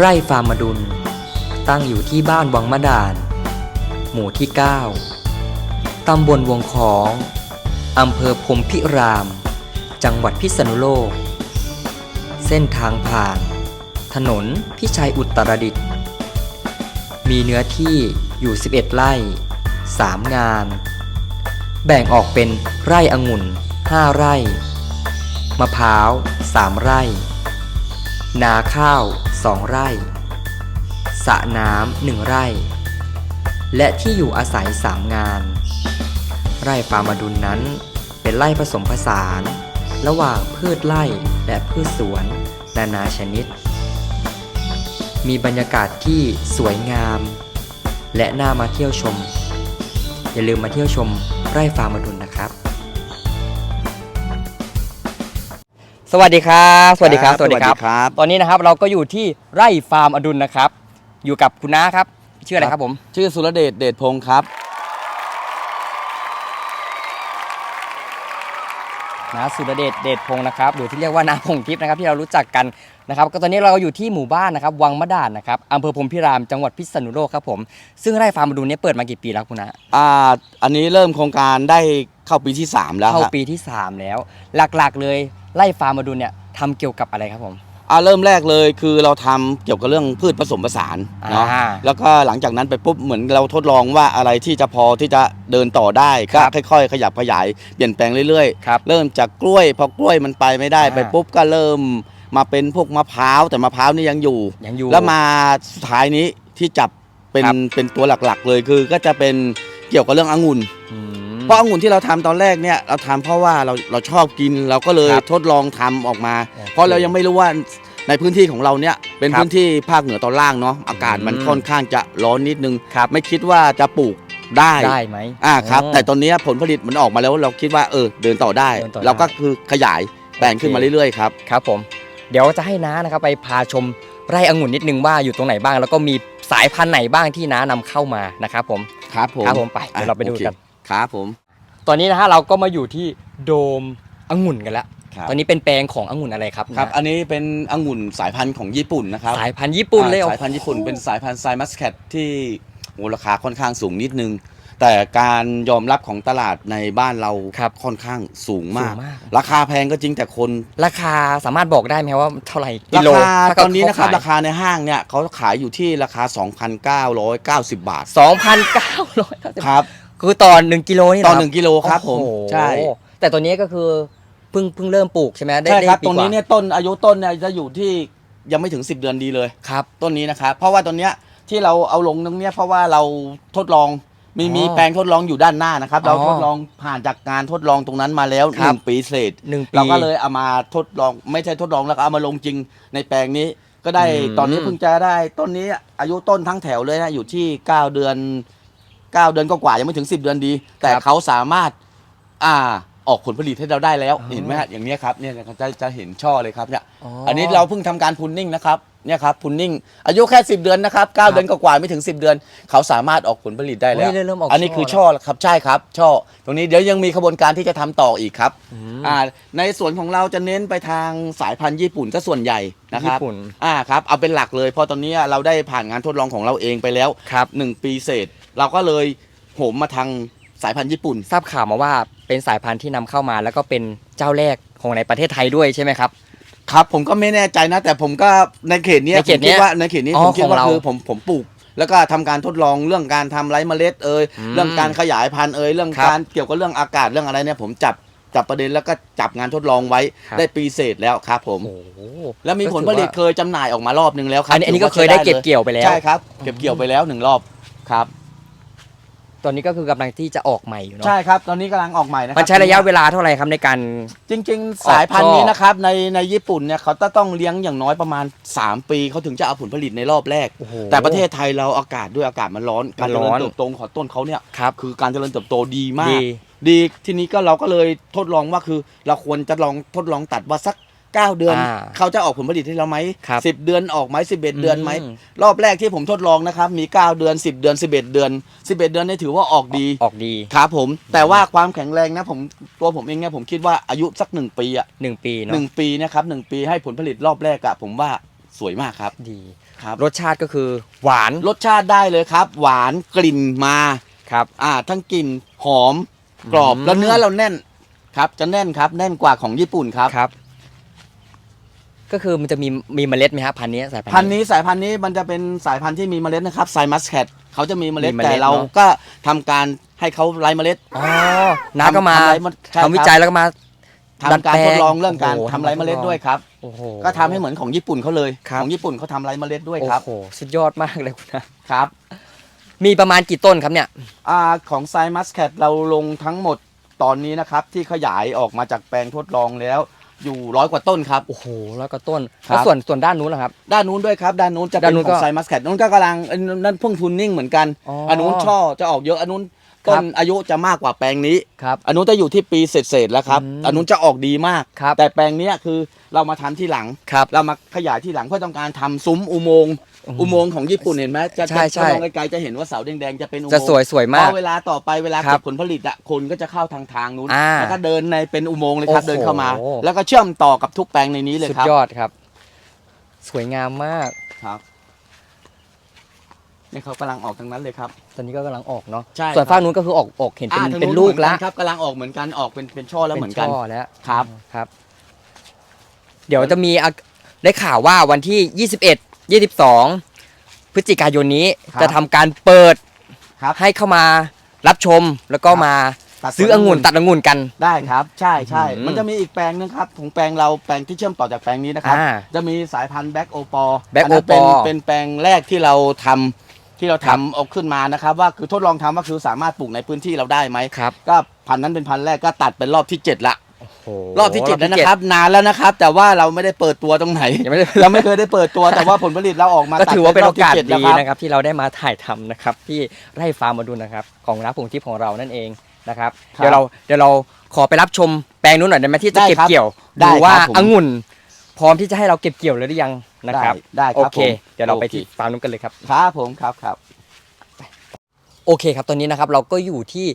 ไร่ฟาร์มดุล ตั้งอยู่ที่บ้านวังมะดาน หมู่ที่ 9 ตำบลวงของ อำเภอพรมพิราม จังหวัดพิษณุโลก เส้นทางผ่าน ถนนพิชัยอุตรดิตถ์มีเนื้อที่อยู่ 11 ไร่ 3 งาน แบ่งออกเป็นไร่องุ่น 5 ไร่ มะพร้าว 3 ไร่ นาข้าว 2 ไร่สระน้ำหนึ่งไร่ และที่อยู่อาศัย 3 งาน ไร่ฟาร์มดุลนั้นเป็นไร่ผสมผสาน ระหว่างพืชไร่และพืชสวน นานาชนิด มีบรรยากาศที่สวยงาม และน่ามาเที่ยวชม อย่าลืมมาเที่ยวชมไร่ฟาร์มดุลนะครับ วัสดีครับ สวัสดีครับ สวัสดีครับ ตอนนี้นะครับเราก็อยู่ที่ไร่ฟาร์มอดุลนะครับ อยู่กับคุณน้าครับ ชื่ออะไรครับผม ชื่อสุรเดช เดชพงศ์ครับน้าสุรเดช เดชพงศ์นะครับ หรือที่เรียกว่าน้าพงทิพย์นะครับที่เรารู้จักกันนะครับ ก็ตอนนี้เราอยู่ที่หมู่บ้านนะครับ วังมะดานนะครับอำเภอพรหมพิราม จังหวัดพิษณุโลกครับผม ซึ่งไร่ฟาร์มอดุลเนี้เปิดมากี่ปีแล้วคุณน้าอ่า อันนี้เริ่มโครงการได้เข้าปีที่ 3 แล้วเข้าครับปีที่ 3 แล้ว หลักๆเลย ไร่ฟาร์มอดุลเนี่ยทำเกี่ยวกับอะไรครับผม อ่าเริ่มแรกเลยคือเราทำเกี่ยวกับเรื่องพืชผสมผสานเนาะอ่าแล้วก็หลังจากนั้นไปปุ๊บเหมือนเราทดลองว่าอะไรที่จะพอที่จะเดินต่อได้ก็ครับค่อยๆ ขยับขยายเปลี่ยนแปลงเรื่อยครับๆเริ่มจากกล้วยพอกล้วยมันไปไม่ได้อ่า ไปปุ๊บก็เริ่มมาเป็นพวกมะพร้าวแต่มะพร้าวนี่ยังอยู่ ยังอยู่ แล้วมาสุดท้ายนี้ที่จับเป็นครับ เป็นตัวหลักๆ เลยคือก็จะเป็นเกี่ยวกับเรื่ององุ่น อืม เพราะองุ่นที่เราทำตอนแรกเนี่ยเราทำเพราะว่าเราเราชอบกินเราก็เลยครับทดลองทำออกมาโอเคเพราะเรายังไม่รู้ว่าในพื้นที่ของเราเนี่ยเป็นครับพื้นที่ภาคเหนือตอนล่างเนาะอากาศมันอืมค่อนข้างจะร้อนนิดนึงครับไม่คิดว่าจะปลูกได้ได้ไหมอ่าครับอ๋อแต่ตอนเนี้ยผลผลิตมันออกมาแล้วเราคิดว่าเออเดินต่อได้เดินต่อได้เราก็คือขยายแปลงขึ้นมาโอเคเรื่อยๆครับครับผมเดี๋ยวจะให้น้านะครับไปพาชมไร่องุ่นนิดนึงว่าอยู่ตรงไหนบ้าง แล้วก็มีสายพันธุ์ไหนบ้างที่น้านำเข้ามานะครับผมครับผมครับผมไปเดี๋ยวเราไปดูโอคกัน ครับผม ตอนนี้นะฮะเราก็มาอยู่ที่โดมองุ่นกันแล้ว ครับ ตอนนี้เป็นแปลงขององุ่นอะไรครับครับ นะอันนี้เป็นองุ่นสายพันธุ์ของญี่ปุ่นนะครับสายพันธุ์ญี่ปุ่นเลยอ่าโอ้สายพันธุ์ญี่ปุ่นเป็นสายพันธุ์ไซมัสแคทที่โอ้ราคาค่อนข้างสูงนิดนึง แต่การยอมรับของตลาดในบ้านเราครับค่อนข้างสูงมาก สูงมาก ราคาแพงก็จริงแต่คน ราคาสามารถบอกได้ไหมครับว่าเท่าไหร่กิราโลคาถ้าตอนนี้นะครับเขราคาในห้างเนี่ยเขาขายอยู่ที่ราคา 2,990 บาท สองพันเก้าร้อยครับ คือต่อหนึ่งกิโลนี่ต่อเหรหนึ่งกิโลครับผมโอ้โหใช่ แต่ตัวนี้ก็คือเพิ่งเพิ่งเริ่มปลูกใช่ไหมได้ใช่ครับได้ปีตรงนี้กว่าเนี่ยต้นอายุต้นเนี่ยจะอยู่ที่ยังไม่ถึง 10 เดือนดีเลย ครับ ต้นนี้นะครับเพราะว่าตอนเนี้ยที่เราเอาลงตรงเนี้ยเพราะว่าเราทดลองมีอ๋อมีแปลงทดลองอยู่ด้านหน้านะครับ เราอ๋อทดลองผ่านจากการทดลองตรงนั้นมาแล้วคหรับ นึ่งปีเศษหนึ่งปี เราก็เลยเอามาทดลองไม่ใช่ทดลองแล้วก็เอามาลงจริงในแปลงนี้ก็ได้อืม ตอนนี้เพิ่งจะได้ต้นนี้อายุต้นทั้งแถวเลยนะอยู่ที่ 9 เดือน 9 เดือนก็กว่ายังไม่ถึง 10 เดือนดี แต่เขาสามารถอ่าออกผลผลิตให้เราได้แล้วอ๋อเห็นไหมฮะอย่างเนี้ยครับเนี่ยนะครับจะจะเห็นช่อเลยครับเนี่ยอ๋ออันนี้เราเพิ่งทำการพุนนิ่งนะครับเนี่ยครับพุนนิ่งอายุแค่ 10 เดือนนะครับ9เดือนกว่าๆไม่ถึง 10 เดือน เขาสามารถออกผลผลิตได้แล้วเฮ้ยเริ่มออกอันนี้คือช่อแล้วครับใช่ครับ ช่อ ตรงนี้เดี๋ยวยังมีขบวนการที่จะทำต่ออีกครับอืมอ่าในส่วนของเราจะเน้นไปทางสายพันธุ์ญี่ปุ่นซะส่วนใหญ่นะครับญี่ปุ่น อ่าครับเอาเป็นหลักเลยเพราะตอนนี้เราได้ผ่านงานทดลองของเราเองไปแล้วครับหนึ่งปีเศษ เราก็เลยโหมมาทางสายพันธุ์ญี่ปุ่น ทราบข่าวมาว่าเป็นสายพันธุ์ที่นำเข้ามา แล้วก็เป็นเจ้าแรกของในประเทศไทยด้วยใช่ไหมครับ ครับ ผมก็ไม่แน่ใจนะ แต่ผมก็ในเขตเนี้ยในเขตผมเนี้คิยดว่าในเขตนี้อ๋อผมคิดของว่าเราคือผมผมปลูก แล้วก็ทำการทดลองเรื่องการทำไร้เมล็ดเอ่ยอืมเรื่องการขยายพันธุ์เอ่ยเรื่องครับการเกี่ยวกับเรื่องอากาศเรื่องอะไรเนี่ยผมจับจับประเด็นแล้วก็จับงานทดลองไว้ครับ ได้ปีเศษแล้วครับผม โอ้โหแล้วมีผลผลิตเคยจำหน่ายออกมารอบนึงแล้วครัอันนี้อันนี้ก็เคยได้เก็บเกี่ยวไปแล้ว ใช่ครับเก็บเกี่ยวไปแล้วหนึ่งรอบครับ ตอนนี้ก็คือกำลังที่จะออกใหม่อยู่เนาะใช่ครับ ตอนนี้กำลังออกใหม่นะครัมันใช้ระยะเวลาเท่าไหร่ครับในการ จริง ๆ สายพันธุ์นี้นะครับในในญี่ปุ่นเนี่ยเขาจะต้องเลี้ยงอย่างน้อยประมาณ 3 ปีเขาถึงจะเอาผลผลิตในรอบแรก โอ้โหแต่ประเทศไทยเราอากาศด้วยอากาศมันร้อนมัการนเจร้ริอญน เติบโตของต้นเขาเนี่ยครับคือการเจริญเติบโตดีมาก ดี ดีทีนี้ก็เราก็เลยทดลองว่าคือเราควรจะลองทดลองตัดว่าสัก 9เดือน อ่าเขาจะออกผลผลิตให้เราไหมครับสิบเดือนออกไหมสิบเอ็ดเดือนไหมอืม รอบแรกที่ผมทดลองนะครับ มี9เดือน10เดือน11เดือน11เดือนนี่ถือว่าออกดีออกดีครับผม แต่ว่าความแข็งแรงนะผมตัวผมเองเนี่ยผมคิดว่าอายุสักหนึ่งปีอะหนึ่งปีหเนาะนึ่งปีนะครับหนึ่งปีให้ผลผลิตรอบแรกอะผมว่าสวยมากครับดี ครับ รสชาติก็คือหวานรสชาติได้เลยครับ หวานกลิ่นมา ครับ อ่า ทั้งกลิ่นหอมกรอบอืม แล้วเนื้อเราแน่นครับ จะแน่นครับ แน่นกว่าของญี่ปุ่นครับ ครับ ก็คือมันจะมีมีเมล็ดไหมครับพันธุ์นี้สายพันธุ์ พันธุ์นี้สายพันธุ์นี้มันจะเป็นสายพันธุ์ที่มีเมล็ดนะครับไซมัสแคทเขาจะมีเมล็ดมีเมล็ดแต่เราเนอะ ก็ทำการให้เขาไร้เมล็ด อ๋อน้าก็มาทำไร้เมล็ดใช่ครับ ทำวิจัยแล้วก็มา ทำการทดลองเรื่องการโอ้โหทำไร้เมล็ดด้วยครับ โอ้โห ก็ทำให้เหมือนของญี่ปุ่นเขาเลย ครับ ของญี่ปุ่นเขาทำไร้เมล็ดด้วยครับโอ้โหสุดยอดมากเลยคุณนะครับมีประมาณกี่ต้นครับเนี่ย อ่าของไซมัสแคทเราลงทั้งหมดตอนนี้นะครับที่ขยายออกมาจากแปลงทดลองแล้ว อยู่ร้อยกว่าต้นครับ โอ้โหแล้วก็ต้นครับ แล้วส่วนส่วนด้านนู้นล่ะครับ ด้านนู้นด้วยครับ ด้านนู้นจะเป็ด้านนนู้นขก็องไซมัสแคทนู้นก็กำลังอันนั่นเพิ่งทุนนิ่งเหมือนกันอ๋ออัอันนู้นช่อจะออกเยอะอันนู้นครั ต้บนอายุจะมากกว่าแปลงนี้ครับอันนู้นจะอยู่ที่ปีเศษๆแล้วครับอืมอันนู้นจะออกดีมาก ครับแต่แปลงเนี้ยคือเรามาทำที่หลัง ครับเรามาขยายที่หลังเพื่อต้องการทำซุ้มอุโมงค์อืมอุโมงค์ของญี่ปุ่นเห็นไหมจะใช่ใช่จะมองไกลๆจะเห็นว่าเสาแดงๆจะเป็นอุโมงค์จะสวยสวยมากพอเวลาต่อไปเวลาครัเก็บบผลผลิตอะคนก็จะเข้าทางทางนู้นอ่าแล้วก็เดินในเป็นอุโมงค์เลยครับโอ้โห เดินเข้ามา แล้วก็เชื่อมต่อกับทุกแปลงในนี้เลยสุดครับยอดครับ สวยงามมาก ครับ นี่เขากำลังออกทางนั้นเลยครับ ตอนนี้ก็กำลังออกเนาะใช่ส่วนครับ ฝั่งนู้นก็คือออกออกเห็นเป็นอ่าทางเป็นนู้ลูกแล้ว หมือนนครับกำลังออกเหมือนกันออกเป็นเป็นช่อแล้วเหมือนกันช่อแล้วครับครับ เดี๋ยวจะมีอะได้ข่าวว่าวันที่ 21 22 พฤศจิกายนนี้ครับจะทำการเปิดครับ ให้เข้ามารับชมแล้วก็ครับมาตัดซื้อองุ่นตัดองุ่นกัน ได้ครับ ใช่ใช่อืมมันจะมีอีกแปลงนึงครับของแปลงเราแปลงที่เชื่อมต่อจากแปลงนี้นะครับ อ่าจะมีสายพันธุ์แบ็กโอปอ Black เป็น Opal เป็นแปลงแรกที่เราทำ ที่เราทำเอาขึ้นมานะครับ ว่าคือทดลองทำว่าคือสามารถปลูกในพื้นที่เราได้ไหมครับ ก็พันธุ์นั้นเป็นพันธุ์แรกก็ตัดเป็นรอบที่7ละโอ้โหรอบที่7แล้วนะครับ นานแล้วนะครับ แต่ว่าเราไม่ได้เปิดตัวตรงไหน ยังไม่ได้ เราไม่เคยได้เปิดตัวแต่ว่าผลผลิตเราออกมาก็ถือว่าเป็นโอกาสตัดดีรบที่7นะครับ ที่เราได้มาถ่ายทำนะครับ ที่ไร่ฟาร์มมาดูนะครับ ของน้าพงทิพย์ของเรานั่นเองนะครับ ครับเดี๋ยวเราเดี๋ยวเราขอไปรับชมแปลงนู้นหน่อยได้ไหมที่จะได้เก็บครับเกี่ยวได้ดูว่าครับผม องุ่น พร้อมที่จะให้เราเก็บเกี่ยวเลยหรือยังนะครับได้ได้โอครับเค ผมเดี๋ยวเราไปโอเคที่ฟาร์มนู้นกันเลยครับ ครับผมครับครับ โอเคครับตอนนี้นะครับเราก็อยู่ที่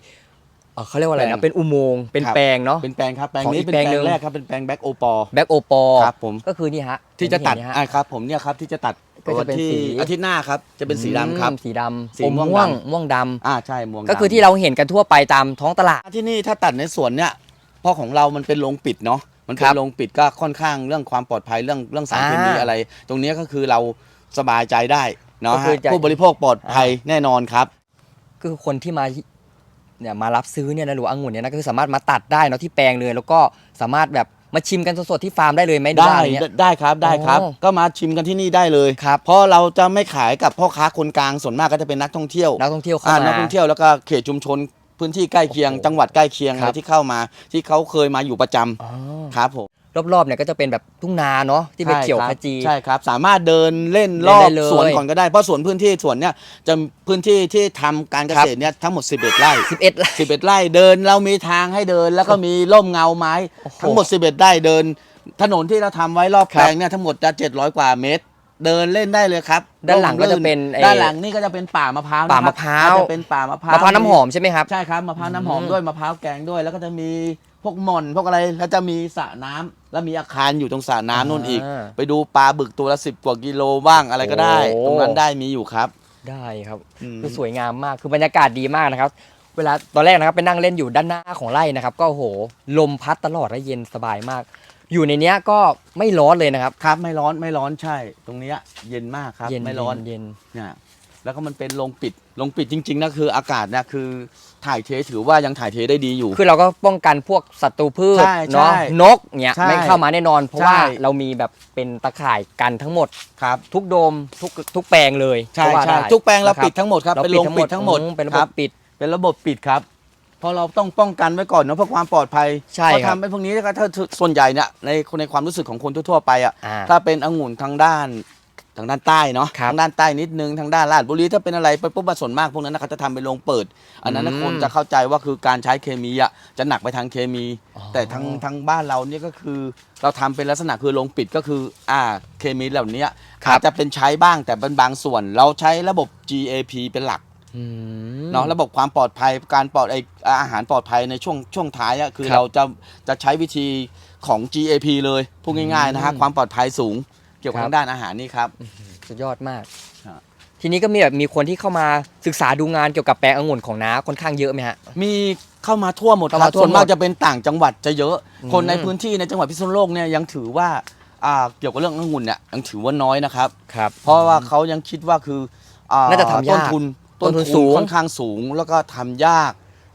เอ่อเขาเรียกว่าอะไรแปลนะงเป็นอุโมงค์เป็นครับ แปลงเนาะ เป็นแปลงครับแปลงของนี้อีกเป็นแปแปลลงหนึ่ง งแรกครับเป็นแปลงแบ็กโอปอ แบ็กโอปอครับผม ก็คือนี่ฮะที่จะตัดเห็นนี่ฮะอ่าครับผมเนี่ยครับที่จะตัดก็จะเป็นที่สีอาทิตย์หน้าครับจะเป็นสีดำครับ อืมสีดำสีอม่วงม่วงดำ ม่วงดำอ่าใช่ม่วงก็คือดำ ที่เราเห็นกันทั่วไปตามท้องตลาด ที่นี่ถ้าตัดในสวนเนี่ยเพราะของเรามันเป็นโรงปิดเนาะ มันเป็ครันบโรงปิดก็ค่อนข้างเรื่องความปลอดภัยเรื่องเรื่องสารเคมีอ่าอะไร ตรงเนี้ยก็คือเราสบายใจได้เนาะก็คือฮะจะ ผู้บริโภคปลอดภัยแน่นอนครับคือคนที่มาเนี่ยมารับซื้อเนี่ยนะหรือว่าองุ่นเนี่ยนะก็คือสามารถมาตัดได้เนาะที่แปลงเลย แล้วก็สามารถแบบมาชิมกันสดๆที่ฟาร์มได้เลยไหมหรือได้ว่าอะไรเงี้ย ได้ครับได้ครับ อ๋อก็มาชิมกันที่นี่ได้เลยครับ เพราะเราจะไม่ขายกับพ่อค้าคนกลางส่วนมากก็จะเป็นนักท่องเที่ยวนักท่องเที่ยวเข้าอ่ามานักท่องเที่ยวแล้วก็เขตชุมชน พื้นที่ใกล้เคียงโอ้โหจังหวัดใกล้เคียงคอะรัไรบที่เข้ามาที่เขาเคยมาอยู่ประจำอ๋อครับผมรอบๆเนี่ยก็จะเป็นแบบทุ่งนาเนาะที่เป็นเขียวใช่ขครับจีใช่ครับ สามารถเดินเล่นเล่รนอได้บเลย สวนก่อนก็ได้เพราะสวนพื้นที่สวนเนี่ยจะพื้นที่ที่ทำการเกษตรเนี่ยทั้งหมด 11 ไร่ 11ไร่ 11 ไร่เดินเรามีทางให้เดินแล้วก็มีร่มเงาไม้ โอ้โหทั้งหมด 11 ไร่เดิน ถนนที่เราทำไว้รอบครับแปลงเนี่ยทั้งหมดจะ 700 กว่าเมตร เดินเล่นได้เลยครับด้านหลังก็จะเป็นไอ้ด้านหลังนี่ก็จะเป็นป่ามะพร้าวป่ามะนคบพร้าวก็จะเป็นป่ามะพร้าวมะพร้าวน้ำหอมใช่ไหมครับใช่ครับมะพร้าวน้ำหอมอืมด้วยมะพร้าวแกงด้วย แล้วก็จะมีพวกหม่อนพวกอะไรแล้วจะมีสระน้ำแล้วมีอาคารอยู่ตรงสระน้ำนู่นอีกาไปดูปลาบึกตัวละสิบกว่ากิโลบ้างอะไรก็ได้โอ้ตรงนั้นได้มีอยู่ครับ ได้ครับอืมคือสวยงามมากคือบรรยากาศดีมากนะครับ เวลาตอนแรกนะครับไปนั่งเล่นอยู่ด้านหน้าของไร่นะครับ ก็โอ้โหลมพัดตลอดและเย็นสบายมาก อยู่ในเนี้ยก็ไม่ร้อนเลยนะครับ ครับไม่ร้อนไม่ร้อนใช่ ตรงเนี้ยเย็นมากครับเย็นไม่ร้อนเย็นเนี่ยแล้วก็มันเป็นโรงปิดโรงปิดจริงๆนะคืออากาศเนี่ยคือถ่ายเทถือว่ายังถ่ายเทได้ดีอยู่ คือเราก็ป้องกันพวกศัตรูพืชใช่เนาะใช่นกเนี่ยใช่ไม่เข้ามาแน่นอน เพราะว่าใช่เรามีแบบเป็นตะข่ายกันทั้งหมด ครับทุกโดมทุกทุกแปลงเลยใช่ก็ว่าใช่ได้ทุกแปลงเรานะคบปิดทั้งหมดครับเราเป็นโรงปิดทั้งหมดอืเป็นระคบรับบปิด เป็นระบบปิดครับ เพราะเราต้องป้องกันไว้ก่อนเนาะเพื่อความปลอดภัยใช่เพราะครับทำไปพวกนี้ก็ถ้าส่วนใหญ่เนี่ยในในความรู้สึกของคนทั่วๆไปอะอ่า ถ้าเป็นองุ่นทางด้านทางด้านใต้เนาะครับทางด้านใต้นิดนึงทางด้านลาดบุรีถ้าเป็นอะไรไปปุ๊บมาส่วนมากพวกนั้นนะเขาจะทำเป็นโรงเปิด อันนั้นนะอืมคนจะเข้าใจว่าคือการใช้เคมีอะจะหนักไปทางเคมี อ๋อ แต่ทางทางบ้านเราเนี่ยก็คือ เราทำเป็นลักษณะคือโรงปิดก็คืออ่าเคมีเหล่านี้ครับอาจจะเป็นใช้บ้างแต่เป็นบางส่วน เราใช้ระบบ GAP เป็นหลัก อืม เนาะระบบความปลอดภัยการปลอดไออาหารปลอดภัยในช่วงช่วงท้ายอะคือครับเราจะจะใช้วิธีของ GAP เลยพูดง่ายๆนะฮะอืมความปลอดภัยสูงเกี่ยวกับครับ ทางด้านอาหารนี่ครับ สุดยอดมากครับทีนี้ก็มีแบบมีคนที่เข้ามาศึกษาดูงานเกี่ยวกับแปลงองุ่นของน้าค่อนข้างเยอะไหมฮะ มีเข้ามาทั่วหมดคเข้ารัมาบทั่วส่วนมากหมดจะเป็นต่างจังหวัดจะเยอะ อืมคนในพื้นที่ในจังหวัดพิษณุโลกเนี่ยยังถือว่าอ่าเกี่ยวกับเรื่ององุ่นเนี่ยยังถือว่าน้อยนะครับ ครับ เพราะว่าเขายังคิดว่าคืออ่น่าจะทำยากต้นทุน ต้นทุนสูง ค่อนข้างสูงแล้วก็ทำยาก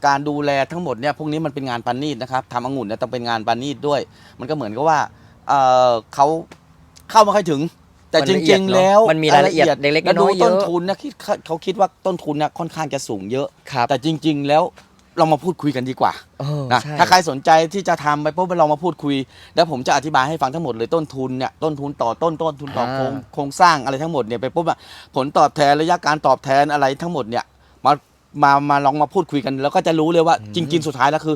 การดูแลทั้งหมดเนี่ยพวกนี้มันเป็นงานปานีตนะครับทำองุ่นเนี่ยต้องเป็นงานปานีตด้วย มันก็เหมือนกับว่าเอ่อเขาเข้ามาค่อยถึง แต่มันจละเอียริดงเนอะๆแล้วมันมีรายละเอียดเล็กๆแล้วดูน้อยๆเยอะ ต้นทุนนะคิดเขาคิดว่าต้นทุนเนี่ยค่อนข้างจะสูงเยอะ ครับ แต่จริง ๆ แล้ว เรามาพูดคุยกันดีกว่าเออนะใช่ ถ้าใครสนใจที่จะทำไปปุ๊บเรามาพูดคุย แล้วผมจะอธิบายให้ฟังทั้งหมดเลยต้นทุนเนี่ยต้นทุนต่อต้นต้นทุนต่อโครงโครงสร้างอะไรทั้งหมดเนี่ยไปปุ๊บอะผลตอบแทนระยะการตอบแทนอะไรทั้งหมดเนี่ยมามามาลองมาพูดคุยกัน แล้วก็จะรู้เลยว่าจริงๆสุดท้ายแล้วคือ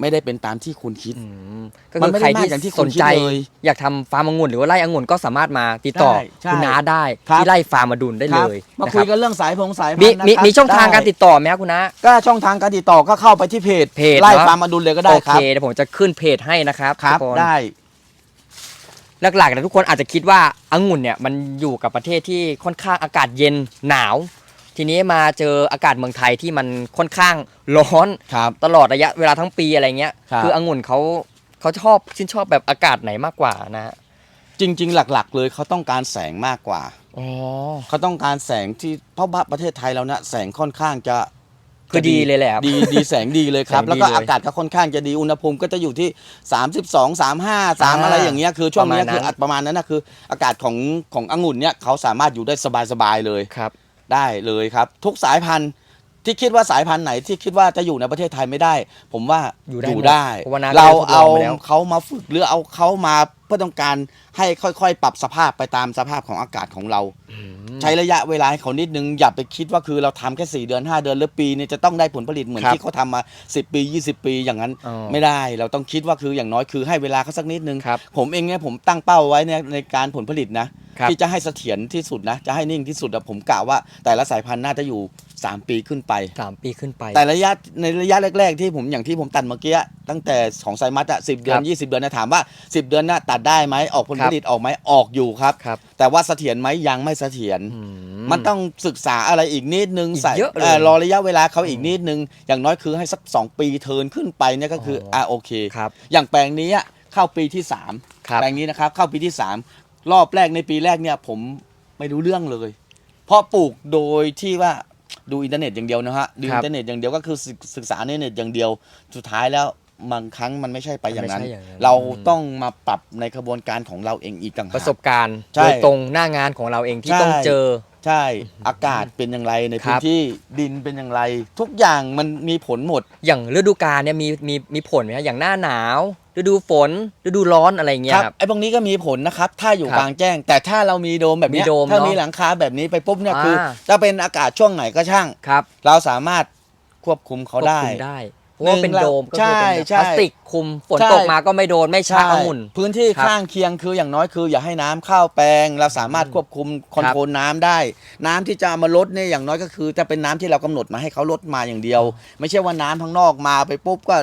ไม่ได้เป็นตามที่คุณคิด อืมก็มัคืนอไม่ใครได้มากที่อย่างที่สคุณนคิดใจเลยอยากทำฟาร์มองุ่นหรือว่าไร่องุ่นก็สามารถมาติดต่อใช่ใช่คุณน้าได้ครับ ที่ไร่ฟาร์มมาดุลได้คเลรับยมานะคคุรัยบกันเรื่องสายพงสายพันมีธุ์นะมีครับมีช่องทางได้การติดต่อไหมครับคุณน้า ก็ช่องทางการติดต่อก็เข้าไปที่เพจเพจไล่เนอะ ฟาร์มมาดูเลยก็ได้โอครัเคบเดี๋ยวผมจะขึ้นเพจให้นะครับครับทุกคนได้ หลักๆนะทุกคนอาจจะคิดว่าองุ่นเนี่ยมันอยู่กับประเทศที่ค่อนข้างอากาศเย็นหนาว ทีนี้มาเจออากาศเมืองไทยที่มันค่อนข้างร้อนครับ ตลอดระยะเวลาทั้งปีอะไรเงี้ยครับอองุ่นเขาเขาชอบชื่นชอบแบบอากาศไหนมากกว่านะฮะจริง ๆ หลักๆ เลยเขาต้องการแสงมากกว่า อ๋อ เขาต้องการแสงที่เพราะว่าประเทศไทยเราเนี่ยแสงค่อนข้างจะคือดีเลยแหละครับดีดีแสงดีเลยครับ แสงดีแล้วก็เลยอากาศก็ค่อนข้างจะดีอุณหภูมิก็จะอยู่ที่ 32 35 3อะไรอย่างเงี้ยคือช่วงเนี้ยประมาณนั้คือนประมาณนั้นนะคืออากาศของขององุ่นเนี่ยเขาสามารถอยู่ได้สบายๆเลย ครับ ได้เลยครับ ทุกสายพันธุ์ที่คิดว่าสายพันธุ์ไหนที่คิดว่าจะอยู่ในประเทศไทยไม่ได้ ผมว่าอยู่ได้อยู่หมดได้เพราะว่าน้าเราก็ได้ทดลองเอามาแล้ว เขามาฝึกหรือเอาเขามาเพื่อต้องการให้ค่อยๆ ปรับสภาพไปตามสภาพของอากาศของเรา ใช้ระยะเวลาให้เขานิดนึงอย่าไปคิดว่าคือเราทำแค่4เดือน5เดือนหรือปีเนี่ยจะต้องได้ผลผลิตเหมือนครับที่เขาทำมา10ปี20ปีอย่างนั้นอ๋อไม่ได้ เราต้องคิดว่าคืออย่างน้อยคือให้เวลาเขาสักนิดนึง ครับผมเองเนี่ยผมตั้งเป้าไว้ในในการผลผลิตนะครับ ที่จะให้เสถียรที่สุดนะจะให้นิ่งที่สุดอะผมกะว่า แต่ละสายพันธุ์น่าจะอยู่3ปีขึ้นไป สามปีขึ้นไป แต่ระยะในระยะแรก ๆ ที่ผมอย่างที่ผมตัดเมื่อกี้ตั้งแต่ของไซมัสอะสิเดือนครับ20เดือนนะถามว่า10เดือนน่ะตัดได้ไหมออกผลครัผบลิตออกไหมออกอยู่ครับ ครับ แต่ว่าเสถียรไหมยังไม่เสถียรอืมันต้องศึกษาอะไรอีกนิดนึงอีกใส่เยอะเลย รอระยะเวลาเขาอีกนิดนึง อย่างน้อยคือให้สัก 2 ปีเทิร์นขึ้นไปเนี่ยก็คืออ๋ออ่อ่าโอเค ครับ อย่างแปลงนี้อะเข้าปีที่3ครับแปลงนี้นะครับ เข้าปีที่ 3 รอบแรกในปีแรกเนี่ยผมไม่รู้เรื่องเลย เพราะปลูกโดยที่ว่าดูอินเทอร์เน็ตอย่างเดียวนะฮะดูครัอิบนเทอร์เน็ตอย่างเดียวก็คือศึกศึกษาในเน็ตอย่างเดียว สุดท้ายแล้ว บางครั้งมันไม่ใช่ไปอย่างนั้น มันไม่ใช่อย่างนั้น เราต้องมาปรับในกระบวนการของเราเองอีกต่างหากประสบการณ์ใช่โดยตรงหน้างานของเราเองที่ใช่ ต้องเจอ ใช่ อากาศเป็นอย่างไรในครัพื้บนที่ดินเป็นอย่างไร ทุกอย่างมันมีผลหมด อย่างฤดูกาลเนี่ยมีมีมีผลไหมฮะอย่างหน้าหนาว ฤดูฝน ฤดูร้อนอะไรอย่างเงี้ยครับครับ ไอ้พวกนี้ก็มีผลนะครับ ถ้าอยู่ครับกลางแจ้ง แต่ถ้าเรามีโดมแบบเนี้ยมีโดมถ้าเนอะมีหลังคาแบบนี้ไปปุ๊บเนี่ยคืออ่าจะเป็นอากาศช่วงไหนก็ช่าง ครับเราสามารถควบคุมเขาได้ควบคุมได้ เพราะว่าเป็นหนึ่งโดมก็ใช่คือเป็นแบบใช่พลาสติกคุมฝนใช่ตกมาก็ไม่โดนไม่ช้าใช่องุ่น พื้นที่ครับข้างเคียงคืออย่างน้อยคือ อย่าให้น้ำเข้าแปลง เราสามารถควบคุมคอนโทรลน้ำได้ น้ำที่จะเอามาลดเนี่ยอย่างน้อยก็คือ จะเป็นน้ำที่เรากำหนดมาให้เขาลดมาอย่างเดียว ไม่ใช่ว่าน้ำข้างนอกมาไปปุ๊บก็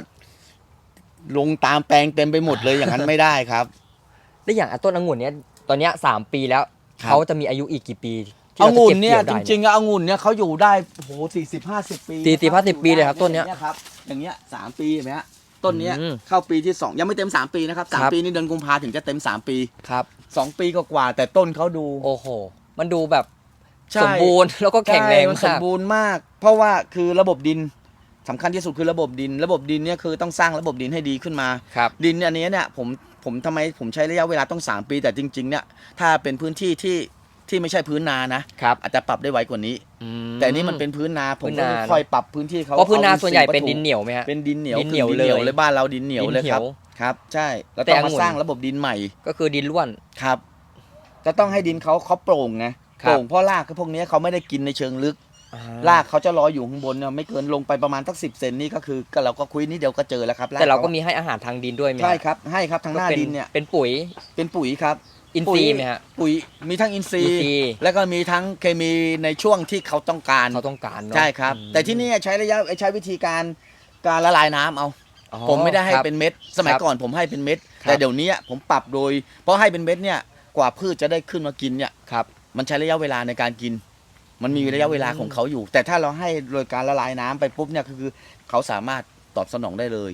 ลงตามแปลงเต็มไปหมดเลยอย่างนั้นไม่ได้ครับ แล้วอย่างอะต้นองุ่นเนี้ยตอนเนี้ยสามปีแล้วครับ เขาจะมีอายุอีกกี่ปีที่อเราจะงุ่เก็นบเนี่ยเกี่ยวจได้ริงๆอะองุ่นเนี่ยเขาอยู่ได้โอ้โหสี่สิบห้าสิบปีสี่สิบนะครัห้าสิบปีเลยครับต้นเนี้ยอย่างครับ อย่างเงี้ยสามปีเห็นไหมฮะต้นเนี้ยอืมเข้าปีที่สองยังไม่เต็มสามปีนะครับสามครับ ปีนี่เดือนกุมภาถึงจะเต็มสามปีครับ สองปีก็กว่าๆแต่ต้นเขาดูโอ้โห มันดูแบบใช่สมบูรณ์ แล้วก็แข็งแรงใช่มันสมามกบูรณ์มาก เพราะว่าคือระบบดินสำคัญที่สุดคือระบบดิน ระบบดินเนี่ยคือต้องสร้างระบบดินให้ดีขึ้นมา ครับ ดินอันนี้เนี่ยผมผมทำไมผมใช้ระยะเวลาต้อง 3 ปีแต่จริงๆเนี่ยถ้าเป็นพื้นที่ที่ ที่ไม่ใช่พื้นนานะครับ อาจจะปรับได้ไวกว่านี้อืแต่นี่มันเป็นพื้นนาผมพื้นก็นาค่อยปรับพื้นที่เขาเพราะพื้นนาอส่วนใหญ่เป็นสิ่งดินเหนียวไหมฮะเป็นดินเหนียวดินเหนียวคือเลยเลยบ้านเราดินเหนียวเลยครับดินเหนียวครับ ใช่แล้วแต่ต้องอมางุ่นสร้างระบบดินใหม่ ก็คือดินล้วนครับจะต้องให้ดินเขาเขาโปร่งไงครับโปร่งเพราะรากพวกนี้เขาไม่ได้กินในเชิงลึกรากเขาจะลอยอยู่ข้างบนเนี่ยไม่เกินลงไปประมาณสักสิบเซนนี่ก็คือก็เราก็คุยนิดเดียวก็เจอแล้วครับแต่เราก็ขมีให้อาหารทางดินด้วยไหมฮะใช่ครับให้ครับทางหน้าก็ป็ดินเนี่ยเป็นปุ๋ยเป็นปุ๋ยครับ อินทรีย์ไหมฮะ ปุ๋ยมีทั้งอินทรีอินย์ทรีย์ แล้วก็มีทั้งเคมีในช่วงที่เขาต้องการเขาต้องการเนอะใช่ครับ อืมแต่ที่นี่ใช้ระยะใช้วิธีการการละลายน้ำเอา อ๋อผมไม่ได้ให้ครับ เป็นเม็ด สมัยครับก่อนผมให้เป็นเม็ด ครับ แต่เดี๋ยวนี้ผมปรับโดย เพราะให้เป็นเม็ดเนี่ยกว่าพืชจะได้ขึ้นมากินเนี่ยครับ มันใช้ระยะเวลาในการกิน มันมีระยะเวลาของเขาอยู่ แต่ถ้าเราให้โดยการละลายน้ำไปปุ๊บเนี่ยก็คือเขาสามารถตอบสนองได้เลย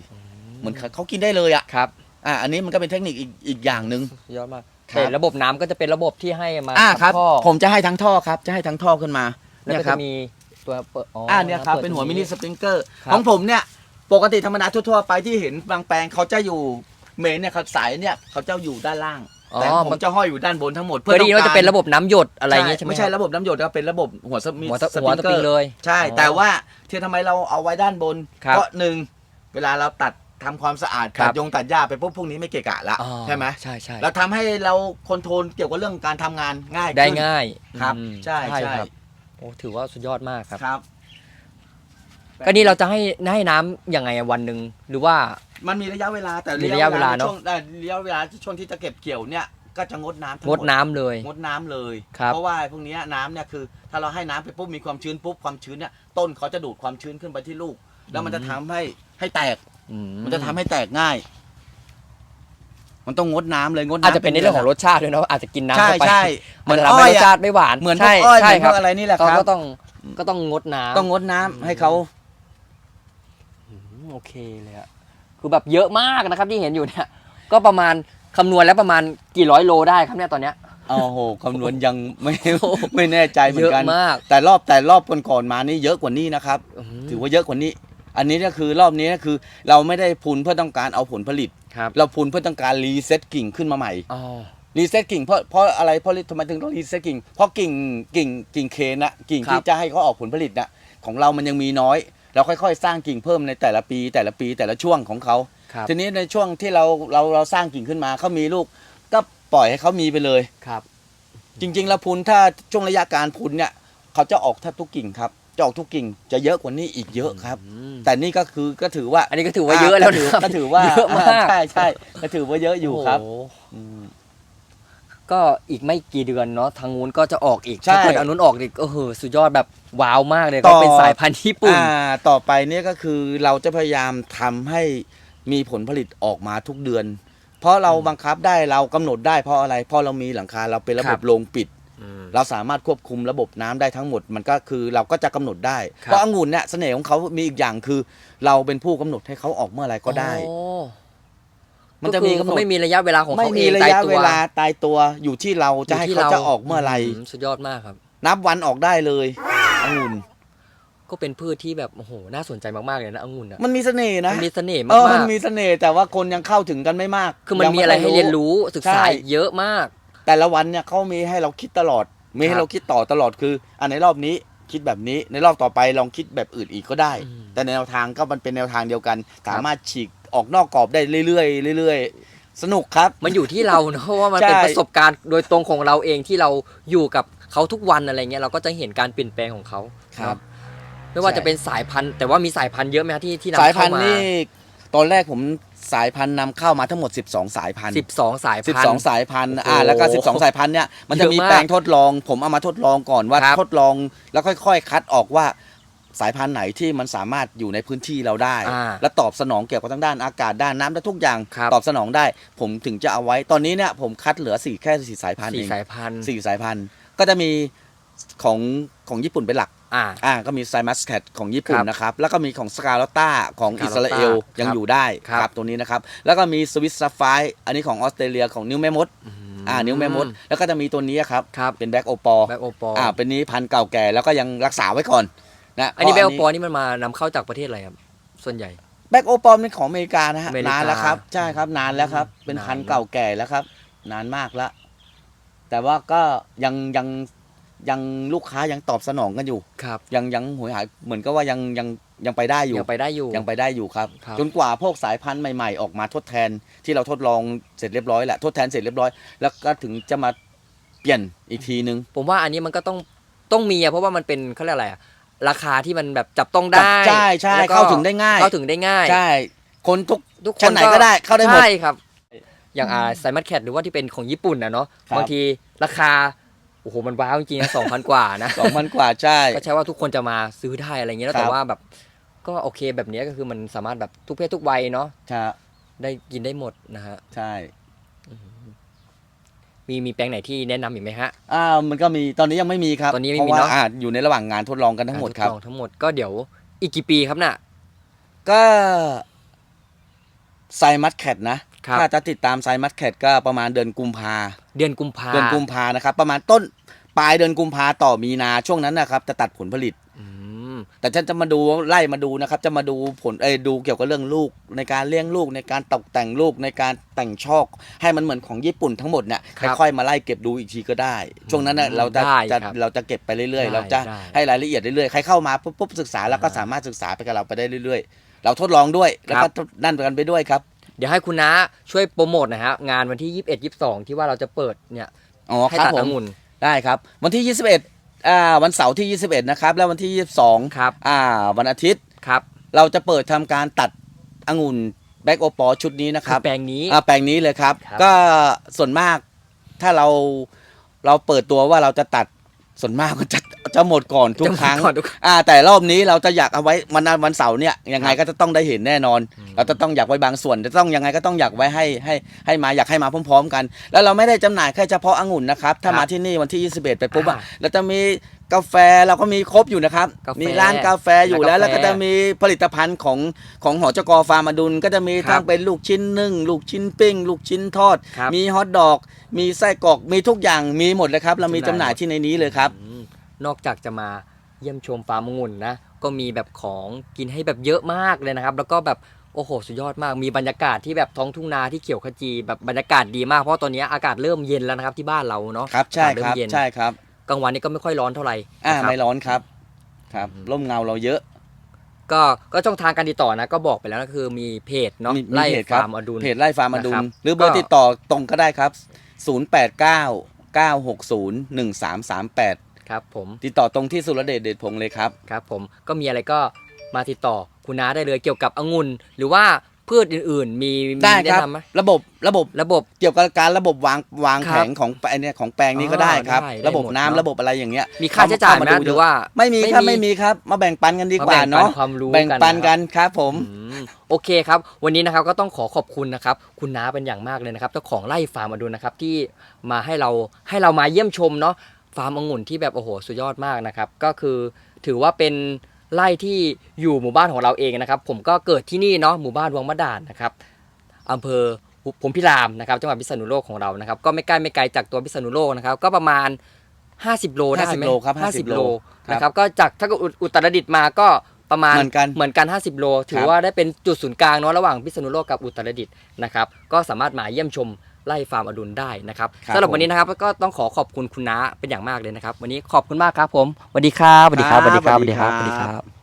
เหมือนเขาเขากินได้เลยอะครับ อะอันนี้มันก็เป็นเทคนิคอีกอีกอย่างหนึ่งสุดยอดมากครับ แต่ระบบน้ำก็จะเป็นระบบที่ให้มาอ่าครับท่อผมจะให้ทั้งท่อครับ จะให้ทั้งท่อขึ้นมาแล้วเนี่ยก็ครัจะบมีตัวเปิดอ๋ออ่าเนี่ยครับปิดเป็นหัวตรงมินิสปริงเกอร์ครับ ของผมเนี่ยปกติธรรมดาทั่วๆไปที่เห็นบางแปลงเขาจะอยู่เมนเนี่ยเขาสายเนี่ยเขาจะอยู่ด้านล่าง อ๋อแต่ผมมันจะห้อยอยู่ด้านบนทั้งหมดเพื่อที่ต้งว่าจะเป็นระบบน้ำหยดอะไรอย่างเงี้ยใช่ใช่ไหมไม่ใช่ระบบน้ำหยดครับเป็นระบบหัวสมิหัวสสหัวปริงสเกปริองร์เลย ใช่อ๋อแต่ว่าที่ทำไมเราเอาไว้ด้านบนครับเพราะหนึ่งเวลาเราตัด ทำความสะอาดครัตับดยงตัดหญ้าไปปุ๊บพวกนี้ไม่เกะกะละอ๋อใช่ไหมใช่ใช่เราทำให้เราคอนโทรลเกี่ยวกับเรื่องการทำงานง่ายได้ขึ้น ง่ายครับอืมใช่ใช่ ครับโอ้ถือว่าสุดยอดมากครับ ครับก็นี่เราจะให้ให้น้ำยังไงอะวันหนึ่งหรือว่า มันมีระยะเวลาแต่มีระยะเวลาเนอะ ช่วงได้ระยะเวลาที่ช่วงที่จะเก็บเกี่ยวเนี่ยก็จะงดน้ำทั้งงหมดน้ำเลย งดน้ำเลย ครับ เพราะว่าพวกเนี้ยน้ำเนี่ยคือ ถ้าเราให้น้ำไปปุ๊บมีความชื้นปุ๊บความชื้นเนี่ยต้นเขาจะดูดความชื้นขึ้นไปที่ลูก แล้วมันจะทำให้ให้แตก อืมันจะทำให้แตกง่าย มันต้องงดน้ำเลยงดน้ำอาจจะเป็นในเรื่องของรสชาติด้วยเนอะอาจจะกินน้ำใช่เข้าไปใช่เหมืมัอนนทำอ้ให้อยรสอะ ชาติไม่หวานเหมือนพวใช่กอ้อยเหใช่มือนคพรับวกอะไรนี่แหละก็ครับก็ต้องก็ต้องงดน้ำ ต้องงดน้ำให้เขา อืมโอเคเลยอะคือแบบเยอะมากนะครับที่เห็นอยู่เนี่ย ก็ประมาณคำนวณแล้วประมาณกี่ร้อยโลได้ครับเนี่ยตอนเนี้ย โอ้โหคำนวณยังไม่ ไม่แน่ใจเหมือเยนอะกัน มากแต่รอบแต่รอบก่อนๆมานี่เยอะกว่านี้นะครับอืมถือว่าเยอะกว่านี้ อันนี้ก็คือรอบนี้ก็คือเราไม่ได้พูนเพื่อต้องการเอาผลผลิต ครับเราพูนเพื่อต้องการรีเซ็ตกิ่งขึ้นมาใหม่ อ๋อ รีเซ็ตกิ่งเพราะเพราะอะไรเพราะทำไมถึงต้องรีเซ็ตกิ่งเพราะกิ่งกิ่งกิ่งเคนนะกิ่งที่จะให้เขาออกผลผลิตนะของเรามันยังมีน้อย เราค่อยๆ สร้างกิ่งเพิ่มในแต่ละปีแต่ละปีแต่ละช่วงของเขา ครับทีนี้ในช่วงที่เราเราเราสร้างกิ่งขึ้นมาเขามีลูก ก็ปล่อยให้เขามีไปเลย ครับ จริงๆแล้วพุนถ้าช่วงระยะการพุนเนี่ยเขาจะออกแทบทุกกิ่งครับ จะออกทุกกิ่งจะเยอะกว่านี้อีกเยอะครับอืมแต่นี่ก็คือก็ถือว่าอันนี้ก็ถือว่าเยอะแล้วก็ถืนะครับก็ถือว่าเยอะมากใช่ใช่ก็ถือว่าเยอะอยู่ครับโโหอืมก็อีกไม่กี่เดือนเนาะทางนู้นก็จะออกอีกใช่ถ้าเกิดอันนู้นออกอีกเออสุดยอดแบบว้าวมากเลยต่ก็อเป็นสายพันธุ์ญี่ปุ่นอ่าต่อไปเนี่ยก็คือเราจะพยายามทำให้มีผลผลิตออกมาทุกเดือน เพราะเราบังคับได้เรากำหนดได้เพราะอะไรเพราะเรามีหลังคาเราเป็นระคบรับบโรงปิดอืม เราสามารถควบคุมระบบน้ำได้ทั้งหมด มันก็คือเราก็จะกำหนดได้ครับเพราะองุ่นเนี่ยเสน่ห์ของเขามีอีกอย่างคือ เราเป็นผู้กำหนดให้เขาออกเมื่อไหรก็ได้โอ้มันจะมีกำหนก็ดคือไม่มีระยะเวลาของไม่เขาเอมีงระตายยะตัวเวลาตายตัวอยู่ที่เราจะให้ยู่ที่เขาจะออกเมื่อไหรมสุดยอดมากครับ นับวันออกได้เลยองุ่นก็เป็นพืชที่แบบโอ้โหน่าสนใจมากๆเลยนะองุ่นอะมันมีเสน่ห์นะมันมีเสน่ห์เออมามันกมีเสน่ห์แต่ว่าคนยังเข้าถึงกันไม่มากๆคือมันยังมีอะไรให้ค่เรียนรู้ศึกษาใช่เยอะมาก แต่ละวันเนี่ยเขามีให้เราคิดตลอด มีให้ครับเราคิดต่อตลอดคืออันในรอบนี้คิดแบบนี้ในรอบต่อไปลองคิดแบบอื่นอีกก็ได้อืมแต่แนวทางก็มันเป็นแนวทางเดียวกัน สามารถฉีกออกนอกกรอบได้เรื่อยๆเรื่อยๆ สนุกครับ มันอยู่ที่เราเนอะเพราะว่ามันเป็นใช่ประสบการณ์โดยตรงของเราเองที่เราอยู่กับเขาทุกวันอะไรเงี้ยเราก็จะเห็นการเปลี่ยนแปลงของเขาครับเนอะไม่ว่าใช่จะเป็นสายพันธุ์ แต่ว่ามีสายพันธุ์เยอะไหมฮะที่ที่นำสายพัเข้านธุ์มานี่ตอนแรกผม สายพันธุ์นำเข้ามาทั้งหมด 12 สายพันธุ์สิบสองสายพันธุ์ 12 สายพันธุ์โอ้โหอ่าแล้วก็12 สายพันธุ์เนี่ยมันจะมีเยอะมากแปลงทดลอง ผมเอามาทดลองก่อนว่าครับ ทดลองแล้วค่อยๆ คัดออกว่าสายพันธุ์ไหนที่มันสามารถอยู่ในพื้นที่เราได้ อ่า และตอบสนองเกี่ยวกับทางด้านอากาศด้านน้ำและทุกอย่างครับ ตอบสนองได้ ผมถึงจะเอาไว้ตอนนี้เนี่ยผมคัดเหลือสี่แค่สี่สายพันธุ์สี่เองสายพันธุ์ สี่สายพันธุ์ก็จะมี ของของญี่ปุ่นเป็นหลัก อ่า อ่าก็มีไซมัสแคทของญี่ปุ่นครับนะครับ แล้วก็มีของสกาลต้าของอิสราเอล Scarlatta ยังครับอยู่ได้ครับ ตัวนี้นะครับ แล้วก็มีสวิสซัฟไฟอันนี้ของออสเตรเลียของนิวแมมด อ่า นิวแมมด แล้วก็จะมีตัวนี้ครับ ครับเป็นแบ็กโอปอแบ็คโอปออ่า เป็นนี้พันธุ์เก่าแก่แล้วก็ยังรักษาไว้ก่อนนะอันนี้เพแบ็คราะโอปอนี่มันมานำเข้าจากประเทศอะไรครับ ส่วนใหญ่ แบ็กโอปอเป็นของอเมริกานะฮะ อเมริกานานแล้วครับ ใช่ครับ นานแล้วครับอืมเป็นพันธุ์นานเก่าแก่แล้วครับ นานมากแล้วแต่ว่าก็ยังยัง ยังลูกค้ายังตอบสนองกันอยู่ ครับยังยังหวยหายเหมือนก็ว่ายังยังยังไปได้อยู่ ยังไปได้อยู่ ยังไปได้อยู่ครับ ครับ จนกว่าพวกสายพันธุ์ใหม่ๆ ออกมาทดแทนที่เราทดลองเสร็จเรียบร้อยแหละทดแทนเสร็จเรียบร้อย แล้วก็ถึงจะมาเปลี่ยนอีกทีนึง ผมว่าอันนี้มันก็ต้องต้องมีอะเพราะว่ามันเป็นเขาเรียกอะไรอะราคาที่มันแบบจับต้องได้ใช่ใช่แล้วก็เข้าถึงได้ง่าย เข้าถึงได้ง่าย ใช่ คนทุก ทุกคชั้นนไหนก็ได้เข้าได้หมดใช่ครับ อย่างอ่าไซมัสแคทหรือว่าที่เป็นของญี่ปุ่นนะเนาะครับ บางทีราคาโอ้โหมันว้าวจริงๆนะสองพันกว่านะ สองพันกว่าใช่ ก็ใช่ว่าทุกคนจะมาซื้อได้อะไรเงี้ยแล้วครับแต่ว่าแบบก็โอเคแบบเนี้ยก็คือมันสามารถแบบทุกเพศทุกวัยเนาะใช่ได้กินได้หมดนะฮะใช่มีมีแปลงไหนที่แนะนำอีกไหมฮะ อ่ามันก็มีตอนนี้ยังไม่มีครับตอนนี้ไม่เพมีราะว่าเนอะอ่าอยู่ในระหว่างงานทดลองกันทั้งหมดครับ กาทลองทั้งหมดก็เดี๋ยวอีกกี่ปีครับน่ะก็ไซมัสแคทนะ ครับถ้าจะติดตามไซมัสแคทก็ประมาณเดือนกุมภาเดือนกุมภาเดือนกุมภานะครับ ประมาณต้นปลายเดือนกุมภาต่อมีนาช่วงนั้นนะครับ จะตัดผลผลิตอืมแต่ฉันจะมาดูไล่มาดูนะครับ จะมาดูผลเอยดูเกี่ยวกับเรื่องลูก ในการเลี้ยงลูกในการตกแต่งลูกในการแต่งชอก ให้มันเหมือนของญี่ปุ่นทั้งหมดเนี่ยครับค่อยๆมาไล่เก็บดูอีกทีก็ได้ ช่วงนั้นน่ะเราจะได้จะครับเราจะเก็บไปเรื่อยได้ๆเราจะได้ให้รายละเอียดเรื่อยๆใครเข้ามาปุ๊บปุ๊บศึกษาแล้วก็อ่าสามารถศึกษาไปกับเราไปได้เรื่อย ๆ เราทดลองด้วยแล้วครัก็บนั่นไปกันไปด้วยครับ เดี๋ยวให้คุณน้าช่วยโปรโมทหนะฮะงานวันที่ 21 22 ที่ว่าเราจะเปิดเนี่ยอ๋อให้ครับตัดผม องุ่น ได้ครับ วันที่ 21อ่าวันเสาร์ที่ 21 นะครับ แล้ววันที่ 22ครับ อ่า วันอาทิตย์ครับเราจะเปิดทำการตัดองุ่นแบ็กโอปอชุดนี้นะครับ แปลงนี้ อ่าแปลงนี้เลยครับ ครับก็ส่วนมากถ้าเราเราเปิดตัวว่าเราจะตัด ส่วนมากมันจะจะหมดก่อนทุกครั้ง จะหมดก่อนทุกอ่า แต่รอบนี้เราจะอยากเอาไว้วันนั้นวันเสาร์เนี่ยยังไงก็จะต้องได้เห็นแน่นอนอืมเราจะต้องอยากไว้บางส่วนจะต้องยังไงก็ต้องอยากไว้ให้ให้ให้มาอยากให้มาพร้อม ๆ กัน แล้วเราไม่ได้จำหน่ายแค่เฉพาะองุ่นนะครับ ถ้าครับมาที่นี่วันที่ 21 ไปปุ๊บอะอ่าเราจะมีกาแฟเราก็มีครบอยู่นะครับ กาแฟมีร้านกาแฟอยู่แล้ว ร้านกาแฟแล้วก็จะมีผลิตภัณฑ์ของของหอจกฟาร์มอดุลก็จะมีครับทั้งเป็นลูกชิ้นนึ่งลูกชิ้นปิ้ง ลูกชิ้นทอด ครับมีฮอทดอก มีไส้กรอกมีทุกอย่างมีหมดเลยครับเรามีจำหน่ายที่ในนี้เลยครับอืม นอกจากจะมาเยี่ยมชมฟาร์มองุ่นนะ ก็มีแบบของกินให้แบบเยอะมากเลยนะครับ แล้วก็แบบโอ้โหสุดยอดมาก มีบรรยากาศที่แบบท้องทุ่งนาที่เขียวขจี แบบบรรยากาศดีมาก เพราะตอนนี้อากาศเริ่มเย็นแล้วนะครับที่บ้านเราเนาะครับใช่อากาศเริ่ครับมเย็นใช่ครับกลางวันนี้ก็ไม่ค่อยร้อนเท่าไหร่อ่านะครับไม่ร้อนครับครับอืมร่มเงาเราเยอะ ก็ก็ช่องทางการติดต่อนะก็บอกไปแล้วนะคือมีเพจเนาะมีมีไล่เพจครับฟาร์มอดุลเพจไล่ฟาร์มอดุลนะครับหรือเบอร์ก็ติดต่อตรงก็ได้ครับ 089 960 1338 ครับผมติดต่อตรงที่สุรเดชเดชพงษ์เลยครับ ครับผมก็มีอะไรก็มาติดต่อคุณน้าได้เลยเกี่ยวกับองุ่นหรือว่าพืชอื่นๆ มีมีได้ครับ แนะนำไหมระบบระบบระบบ เกี่ยวกับการระบบวางวางครัแผบงของแปลงเนี่ยของแปลงนี้ก็อ๋อได้ครับได้ได้ระบบหมดน้ำเนอะ ระบบอะไรอย่างเงี้ยมีค่าใช้จ่ายไหมเข้ามาดูหรือว่า ไม่มีครับไม่มีไม่มีครับ มาแบ่งปันกันดีกว่ามาแบ่งปันเนาะความรู้แบ่งปันกักันนครับผม อืมโอเคครับ วันนี้นะครับก็ต้องขอขอบคุณนะครับ คุณน้าเป็นอย่างมากเลยนะครับเจ้าของไร่ฟาร์มอดุลนะครับที่มาให้เราให้เรามาเยี่ยมชมเนาะ ฟาร์มองุ่นที่แบบโอ้โหสุดยอดมากนะครับ ก็คือถือว่าเป็นไร่ที่อยู่หมู่บ้านของเราเองนะครับ ผมก็เกิดที่นี่เนาะหมู่บ้านวังมะดานนะครับอำเภอผมพิรามนะครับจังหวัดพิษณุโลกของเรานะครับ ก็ไม่ใกล้ไม่ไกลจากตัวพิษณุโลกนะครับ ก็ประมาณ 50 โลได้ไหม50โลครับห้าสิบ50 โลครับนะครับ ก็จากถ้าเกิดอุอุตรดิตถ์มาก็ประมาณเหมือนกันเหมือนกัน 50 โล ถืคอรับว่าได้เป็นจุดศูนย์กลางเนาะระหว่างพิษณุโลกกับอุตรดิตถ์นะครับ ก็สามารถมาเยี่ยมชม ไล่ฟาร์มอดุลได้นะครับครับ สำหรับผมวันนี้นะครับก็ต้องขอขอบคุณคุณน้าเป็นอย่างมากเลยนะครับ วันนี้ขอบคุณมากครับผมสวัสดีครับสวัสดีครับสวัสดีครับสวัสดีครับสวัสดีครับ